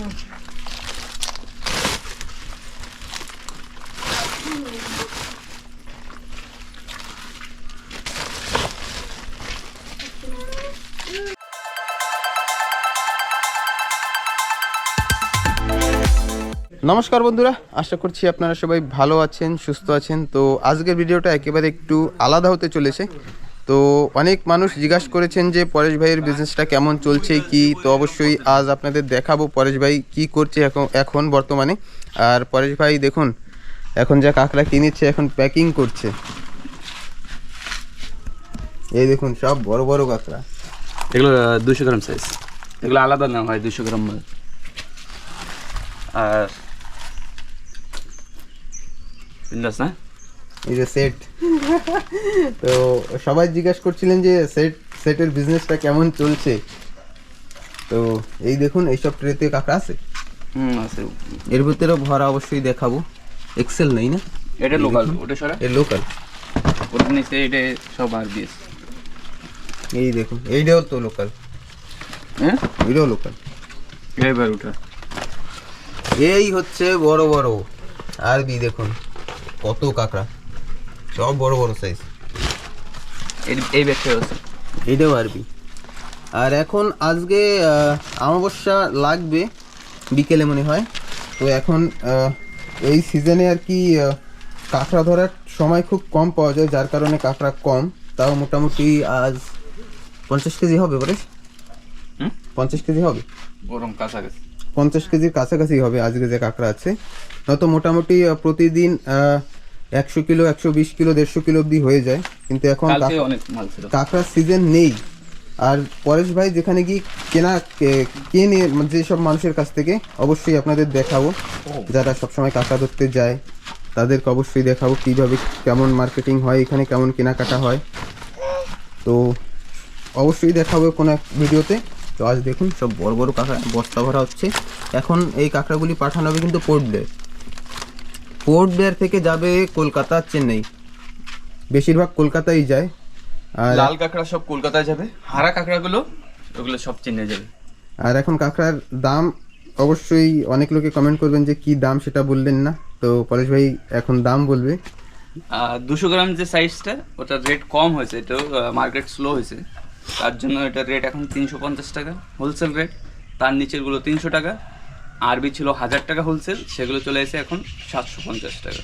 নমস্কার বন্ধুরা, আশা করছি আপনারা সবাই ভালো আছেন, সুস্থ আছেন। তো আজকের ভিডিওটা একেবারে একটু আলাদা হতে চলেছে। তো অনেক মানুষ জিজ্ঞাসা করেছেন যে পরেশ ভাইয়ের বিজনেসটা কেমন চলছে, কি? তো অবশ্যই আজ আপনাদের দেখাবো পরেশ ভাই কি করছে এখন এখন বর্তমানে। আর পরেশ ভাই, দেখুন, এখন যা কাঁকড়া কিনেছে, এখন প্যাকিং করছে। এই দেখুন, সব বড় বড় কাঁকড়া। এগুলো দুশো গ্রাম সাইজ এগুলো আলাদা নেওয়া হয় দুশো গ্রাম আর না? এই যে সেট তো সবাই জিজ্ঞাসা করছিলেন যে সেট সেটের বিজনেসটা কেমন চলছে? তো এই দেখুন এইসব ট্রেতে কাঁকড়া আছে। হুম আছে। এর ভিতরেও ভরা অবশ্যই দেখাবো। এক্সেল নেই না? এটা লোকাল ওটা সরা? এর লোকাল ওটা নিচে এটা সব আর দিয়েছে এই দেখুন এইটাও তো লোকাল হ্যাঁ? এইটাও লোকাল এবার ওটা। এই হচ্ছে বড় বড়। আরবি দেখুন কত কাঁকড়া। সব বড় বড় সাইজ এই- এই ব্যাগটা আছে এটাও আরবি আর এখন আজকে আহ, অমাবস্যা লাগবে বিকেলে মনে হয়। তো এখন এই সিজনে আর কি কাঁকড়া ধরার সময় খুব কম পাওয়া যায় যার কারণে কাঁকড়া কম। তাও মোটামুটি আজ পঞ্চাশ কেজি হবে বলে পঞ্চাশ কেজি হবে? গরম কাছাকাছি। পঞ্চাশ কেজির কাছাকাছি হবে আজকে যে কাঁকড়া আছে। নয়তো মোটামুটি আহ, প্রতিদিন একশো কিলো একশো বিশ কিলো দেড়শো কিলো অবধি হয়ে যায়। কিন্তু এখন কাঁকড়ার সিজন নেই। আর পরেশ ভাই যেখানে গিয়ে কেনা কেনে যেসব মানুষের কাছ থেকে অবশ্যই আপনাদের দেখাবো। যারা সবসময় কাঁকড়া ধরতে যায় তাদেরকে অবশ্যই দেখাবো কীভাবে কেমন মার্কেটিং হয় এখানে কেমন কেনাকাটা হয়। তো অবশ্যই দেখাবো কোনো এক ভিডিওতে। তো আজ দেখুন সব বড় বড় কাঁকড়া বস্তা ভরা হচ্ছে। এখন এই কাঁকড়াগুলি পাঠানো হবে কিন্তু ব্লেয়ার পোর্ট ব্লেয়ার থেকে যাবে কলকাতা চেন্নাই। বেশিরভাগ কলকাতায় যায়। আর লাল কাঁকড়া সব কলকাতায় যাবে। হারা কাঁকড়াগুলো ওগুলো সব চেন্নাই যাবে। আর এখন কাঁকড়ার দাম অবশ্যই অনেক লোকে কমেন্ট করবেন যে কি দাম সেটা বললেন না। তো পরেশ ভাই এখন দাম বলবে। দুশো গ্রাম যে সাইজটা ওটার রেট কম হয়েছে এটাও মার্কেট স্লো হয়েছে। তার জন্য এটার রেট এখন তিনশো পঞ্চাশ টাকা হোলসেল রেট তার নিচেরগুলো তিনশো টাকা। আরবি ছিল হাজার টাকা হোলসেল সেগুলো চলে এসে এখন সাতশো পঞ্চাশ টাকা।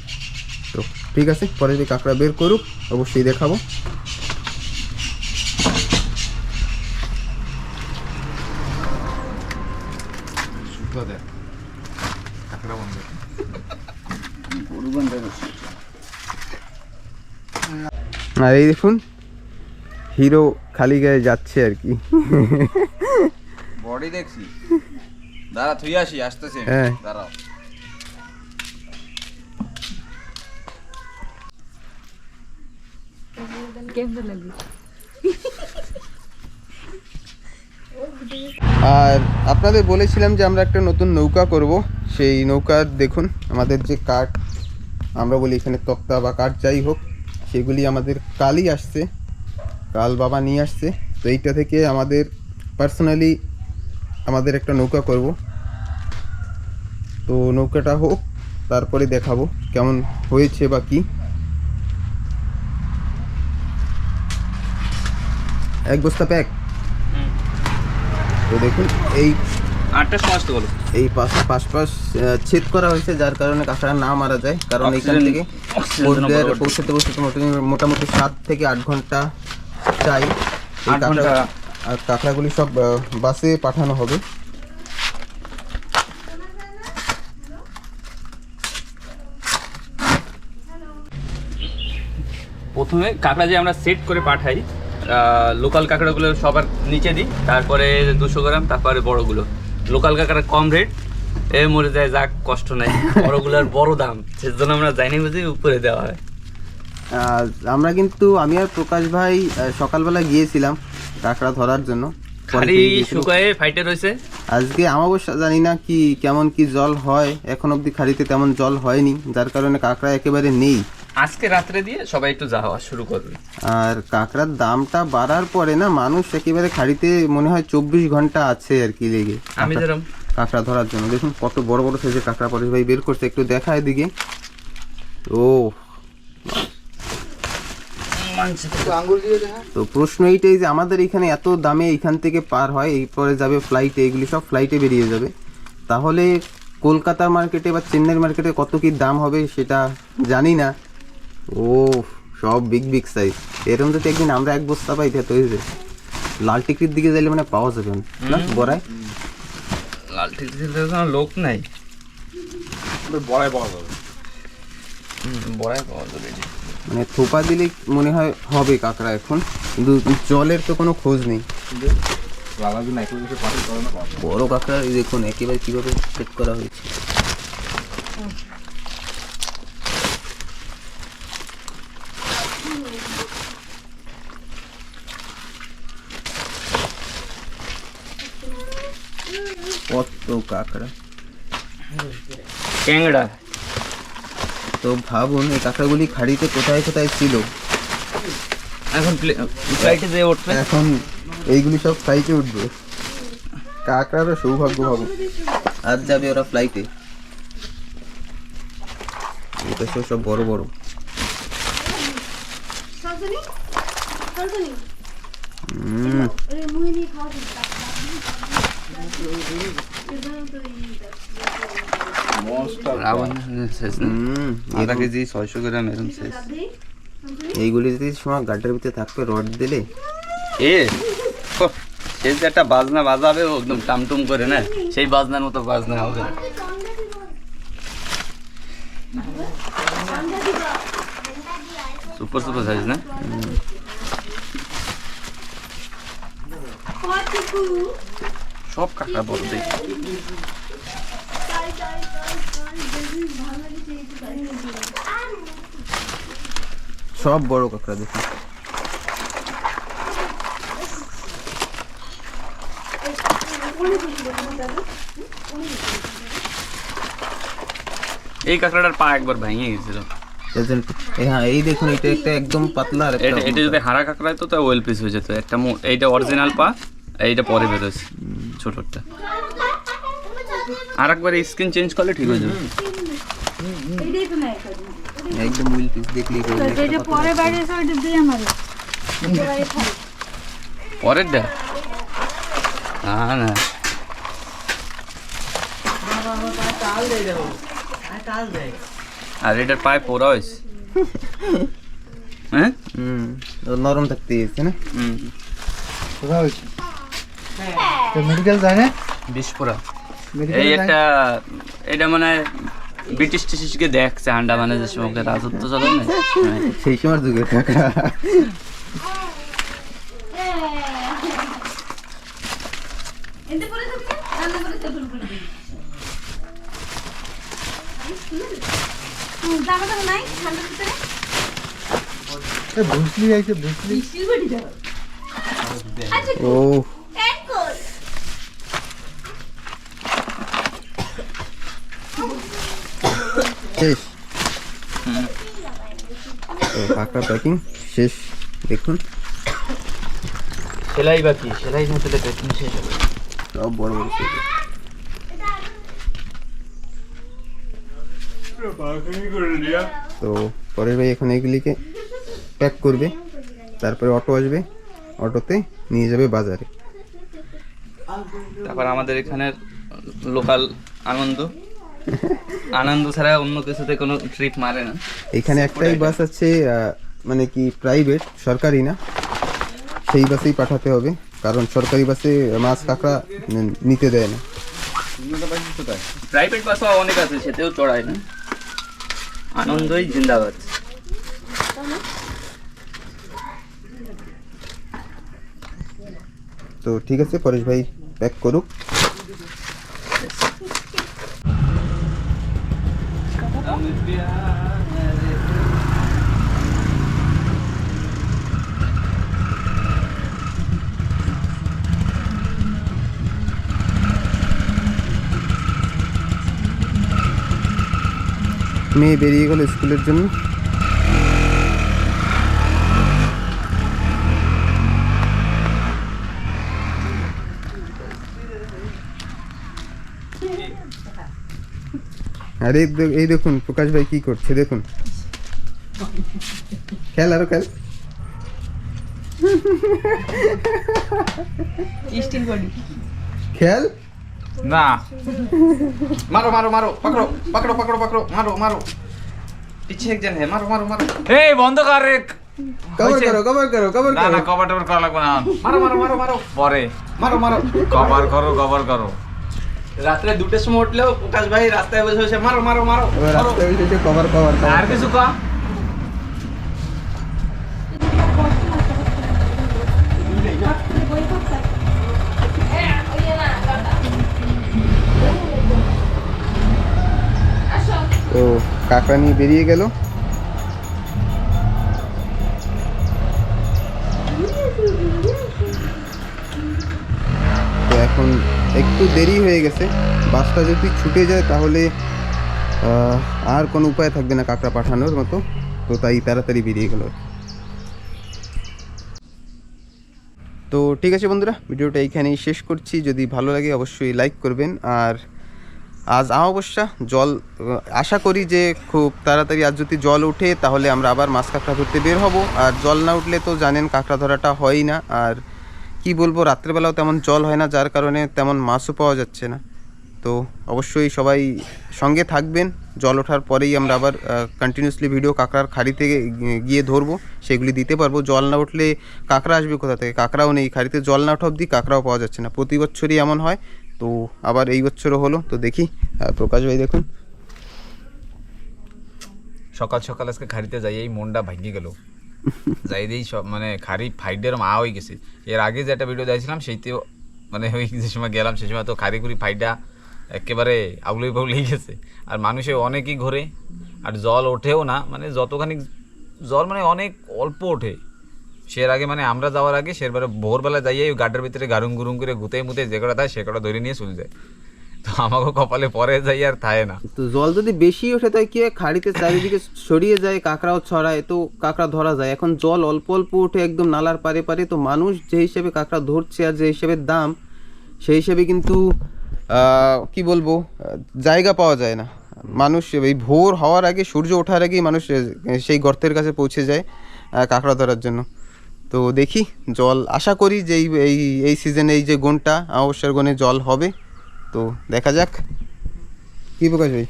তো ঠিক আছে পরে ভাই কাঁকড়া বের করুক অবশ্যই দেখাবো। আর এই দেখুন হিরো খালি গায়ে যাচ্ছে আর কি। বডি দেখছি। দাঁড়া থুই আসি আসতেছে হ্যাঁ। দাঁড়াও আর আপনাদের বলেছিলাম যে আমরা একটা নতুন নৌকা করব। সেই নৌকার দেখুন আমাদের যে কাঠ আমরা বলি এখানে তক্তা বা কাঠ যাই হোক সেগুলি আমাদের কালই আসছে কাল বাবা নিয়ে আসছে। তো এইটা থেকে আমাদের পার্সোনালি আমাদের একটা নৌকা করব। তো নৌকাটা হোক তারপরে দেখাবো কেমন হয়েছে বা কি। এক বস্তা প্যাক। তো দেখুন এই আটটা বলো। এই পাশ পাশ পাশ ছেদ করা হয়েছে যার কারণে কাঁকড়া না মারা যায়। কারণ এখান থেকে পৌঁছতে পৌঁছতে মোটামুটি সাত থেকে আট ঘণ্টা চাই। কাঁকড়াগুলি সব বাসে পাঠানো হবে। প্রথমে কাঁকড়া যে আমরা সেট করে পাঠাই লোকাল কাঁকড়াগুলো সবার নিচে দিই তারপরে দুশো গ্রাম তারপরে বড়গুলো। লোকাল কাঁকড়া কম রেট এ মরে যায় যাক কষ্ট নাই। বড়গুলোর বড় দাম সেজন্য আমরা জানি বুঝি উপরে দেওয়া হয়। আমরা কিন্তু আমি আর প্রকাশ ভাই সকালবেলা গিয়েছিলাম কাঁকড়া ধরার জন্য। খালি। শুকায়ে ফাইটে রয়েছে। আজকে আমাবস্যা জানি না কি কেমন কি জল হয় এখন অবধি খাড়িতে তেমন জল হয়নি যার কারণে কাঁকড়া একেবারে নেই। আজকে রাত্রে দিয়ে সবাই একটু যাওয়া শুরু করবে। আর কাঁকড়ার দামটা বাড়ার পরে না মানুষ একেবারে খাড়িতে মনে হয় চব্বিশ ঘণ্টা আছে আর কি লেগে। আমি যেরকম কাঁকড়া ধরার জন্য। দেখুন কত বড় বড় সাইজের কাঁকড়া পরেশ ভাই বের করছে একটু দেখা এদিকে। ও তো প্রশ্ন এইটাই যে আমাদের এখানে এত দামে এখান থেকে পার হয় এই পরে যাবে ফ্লাইটে এগুলি সব ফ্লাইটে বেরিয়ে যাবে। তাহলে কলকাতার মার্কেটে বা চেন্নাই মার্কেটে কত কি দাম হবে সেটা জানি না। ও সব বিগ বিগ সাইজ এরকম যদি একদিন আমরা এক বস্তা পাই তো হয়েছে লাল টিকির দিকে যাইলে মানে পাওয়া যাবে। না, বড়ায়? লাল ঠিক লোক নাই। বড়াই পাওয়া যাবে। বড়াই পাওয়া যাবে। মানে থোপা দিলে মনে হয় হবে কাঁকড়া এখন। কিন্তু জলের তো কোনো খোঁজ নেই। বড় কাঁকড়া দেখুন একেবারে কীভাবে সেট করা হয়েছে। কত কাঁকড়া। ট্যাংরা তো ভাবুন এই কাঁকড়াগুলি খাড়িতে কোথায় কোথায় ছিল? এখন ফ্লাইটে যে উঠবে? এখন এইগুলি সব ফ্লাইটে উঠবে। কাঁকড়ারও সৌভাগ্য ভাবো আজ যাবে ওরা ফ্লাইটে। এটা সব সব বড় বড়। সরজনী সরজনী হুম ওরে মুই নিয়ে খাওয়া দিস রাবণ শেষ না। হুম আধা কেজি ছয়শো গ্রাম এরকম শেষ। এইগুলি যদি সময় গাড্ডার ভিতরে থাকবে রড দিলে। এ ওহ, সে যে একটা বাজনা বাজাবে একদম টামটুম করে না? সেই বাজনার মতো বাজনা হবে। সুপার সুপার সাইজ না? সব কাঁকড়া বড় দেখি। সব বড় কাঁকড়া দেখুন এই কাঁকড়াটার পা একবার ভেঙে গেছিল। হ্যাঁ এই দেখুন এটা একটা একদম পাতলা আর এটা এটা যদি হারা কাঁকড়া হতো তা ওয়েল পিস হয়ে যেত। একটা এইটা অরিজিনাল পা এইটা পরে বেরোছে ছোটটা আর একবার স্কিন চেঞ্জ করলে ঠিক হয়ে যাবে। একদম উইল পিস দেখলেই যেটা পরে বাইরে এসে ওইটা দিয়ে আমার পরের না না। আর এটার পায়ে পোড়া হয়েছে। হ্যাঁ? হুম নরম থাকতে গেছে না? হুম। মেডিকেল যায় না? বিষ পোড়া এই একটা এটা মানে ব্রিটিশ টিটিশকে দেখছে আন্ডামানে যে সময় রাজত্ব চলে না। সেই সময় যুগের কাঁকড়া এতে পরে থাকবে রান্না করে তেতুল করে দিই জামা জামা নাই ঠান্ডার ভিতরে ভুসলি আইছে ভুসলি বৃষ্টির বাড়ি যাও আচ্ছা ও প্যাক কর শেষ তো কাঁকড়া প্যাকিং শেষ দেখুন। সেলাই বাকি সেলাই না পেলে প্যাকিং শেষ হবে। সব বড় বড় size তো পরের ভাই এখন এগুলিকে প্যাক করবে। তারপরে অটো আসবে। অটোতে নিয়ে যাবে বাজারে। তারপর আমাদের এখানের লোকাল আনন্দ। আনন্দ ছাড়া অন্য কিছুতে কোনো ট্রিপ মারে না। এখানে একটাই বাস আছে মানে কি প্রাইভেট সরকারি না? সেই বাসেই পাঠাতে হবে কারণ সরকারি বাসে মাছ কাঁকড়া নিতে দেয় না। প্রাইভেট বাসও অনেক আছে সেতেও চড়ায় না। আনন্দই জিন্দাবাদ। তো ঠিক আছে পরেশ ভাই প্যাক করুক। মেয়ে বেরিয়ে গেল স্কুলের জন্য। আর এই দে- এই দেখুন প্রকাশ ভাই কি করছে দেখুন খেল আরো খেল স্টিল বডি খেল না मारो मारो मारो पकड़ो पकड़ो पकड़ो पकड़ो मारो मारो पीछे एक जन है मारो मारो मारो এই বন্ধ কর রে কভার করো কভার করো কভার না না করো কভার টভার করা লাগবে না মারো মারো মারো মারো পরে মারো মারো কভার করো কভার করো রাত্রে দুটোর সময় উঠলেও প্রকাশ ভাই রাস্তায় বসে বসে মারো মারো মারো। রাস্তায় কভার কভার আর কিছু কা তো কাঁকড়া নিয়ে বেরিয়ে গেল। একটু দেরি হয়ে গেছে। বাসটা যদি ছুটে যায় তাহলে আর কোনো উপায় থাকবে না কাঁকড়া পাঠানোর মতো। তো তাই তাড়াতাড়ি বেরিয়ে গেল তো ঠিক আছে বন্ধুরা, ভিডিওটা এইখানেই শেষ করছি। যদি ভালো লাগে অবশ্যই লাইক করবেন। আর আজ অমাবস্যা, জল আশা করি যে খুব তাড়াতাড়ি আজ যদি জল ওঠে তাহলে আমরা আবার মাছ কাঁকড়া ধরতে বের হব। আর জল না উঠলে তো জানেন কাঁকড়া ধরাটা হয়ই না। আর কি বলব, রাত্রেবেলাও তেমন জল হয় না, যার কারণে তেমন মাছও পাওয়া যাচ্ছে না। তো অবশ্যই সবাই সঙ্গে থাকবেন, জল ওঠার পরেই আমরা আবার কন্টিনিউসলি ভিডিও কাঁকড়ার খাড়িতে গিয়ে ধরবো, সেগুলি দিতে পারব। জল না উঠলে কাঁকড়া আসবে কোথা থেকে? কাঁকড়াও নেই, খাড়িতে জল না ওঠা অবধি কাঁকড়াও পাওয়া যাচ্ছে না। প্রতি বছরই এমন হয়, তো আবার এই বছরও হলো। তো দেখি প্রকাশ ভাই দেখুন। সকাল সকাল আজকে খাড়িতে যাই, এই মনটা ভাঙিয়ে গেল। যাই দিই সব মানে খাড়ি ফাইডের মা হয়ে গেছে। এর আগে যে একটা ভিডিও দিয়েছিলাম সেইতেও মানে ওই যে সময় গেলাম, সে সময় তো খাড়ি খুড়ি ফাইডা একেবারে আউলি বাউলি গেছে। আর মানুষে অনেকই ঘোরে, আর জল ওঠেও না মানে যতখানি জল মানে অনেক অল্প ওঠে। সের আগে মানে আমরা যাওয়ার আগে সেরবারে ভোরবেলা যাইয়ে ওই গাড্ডার ভিতরে গারুম গুরুম করে গুতে মুতে যে কটা থাকে সে কটা ধরে নিয়ে চলে যায়। আমাকে কপালে পরে যাই আর থায় না। তো জল যদি বেশি ওঠে তাই কি হয়? খাড়িতে চারিদিকে ছড়িয়ে যায়, কাঁকড়াও ছড়ায়, তো কাঁকড়া ধরা যায়। এখন জল অল্প অল্প উঠে একদম নালার পারে পারে তো মানুষ যে হিসেবে কাঁকড়া ধরছে আর যে হিসেবে দাম, সেই হিসেবে কিন্তু কি বলব, জায়গা পাওয়া যায় না। মানুষ এই ভোর হওয়ার আগে, সূর্য ওঠার আগেই মানুষ সেই গর্তের কাছে পৌঁছে যায় কাঁকড়া ধরার জন্য। তো দেখি, জল, আশা করি যে এই এই সিজনে এই যে গনটা অবসর গনে জল হবে। তো দেখা যাক। কি প্রকাশ ভাই?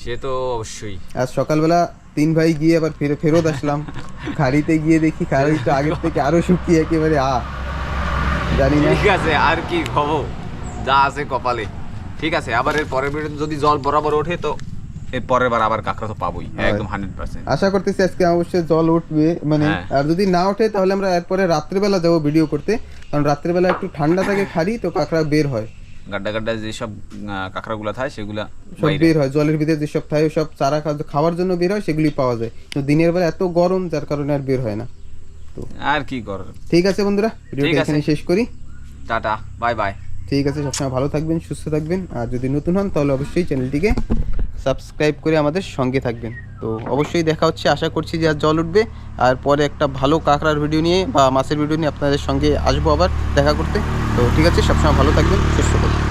সে তো অবশ্যই। আজ সকালবেলা তিন ভাই গিয়ে আবার ফেরত ফেরত আসলাম। খাড়িতে গিয়ে দেখি খাড়িটা আগের থেকে আরও শুকিয়ে একেবারে আ জানি না। ঠিক আছে আর কি খবর যা আছে কপালে। ঠিক আছে আবার এর পরের ভিডিওতে যদি জল বরাবর ওঠে তো এর পরের বার আবার কাঁকড়া তো পাবোই একদম হান্ড্রেড পার্সেন্ট। আশা করতেছি আজকে অবশ্যই জল উঠবে। মানে হ্যাঁ। আর যদি না ওঠে তাহলে আমরা এরপরে রাত্রেবেলা যাব ভিডিও করতে। কারণ রাত্রেবেলা একটু ঠান্ডা থাকে খাড়ি তো কাঁকড়া বের হয়। গাড্ডা গাড্ডা যেসব কাঁকড়াগুলো থাকে সেগুলা সব বের হয় জলের ভিতরে যেসব থাকে সব চারা খাওয়ার জন্য বের হয় সেগুলি পাওয়া যায়। তো দিনের বেলা এত গরম যার কারণে আর বের হয় না। আর কি করার ঠিক আছে বন্ধুরা ভিডিওটা এখানে শেষ করি। Tata bye bye. ঠিক আছে, সবসময় ভালো থাকবেন, সুস্থ থাকবেন। আর যদি নতুন হন, তাহলে অবশ্যই চ্যানেলটিকে সাবস্ক্রাইব করে আমাদের সঙ্গে থাকবেন। তো অবশ্যই দেখা হচ্ছে, আশা করছি যে আর জল উঠবে। আর পরে একটা ভালো কাঁকড়ার ভিডিও নিয়ে বা মাছের ভিডিও নিয়ে আপনাদের সঙ্গে আসব আবার দেখা করতে। তো ঠিক আছে, সবসময় ভালো থাকবেন, সুস্থ থাকবেন।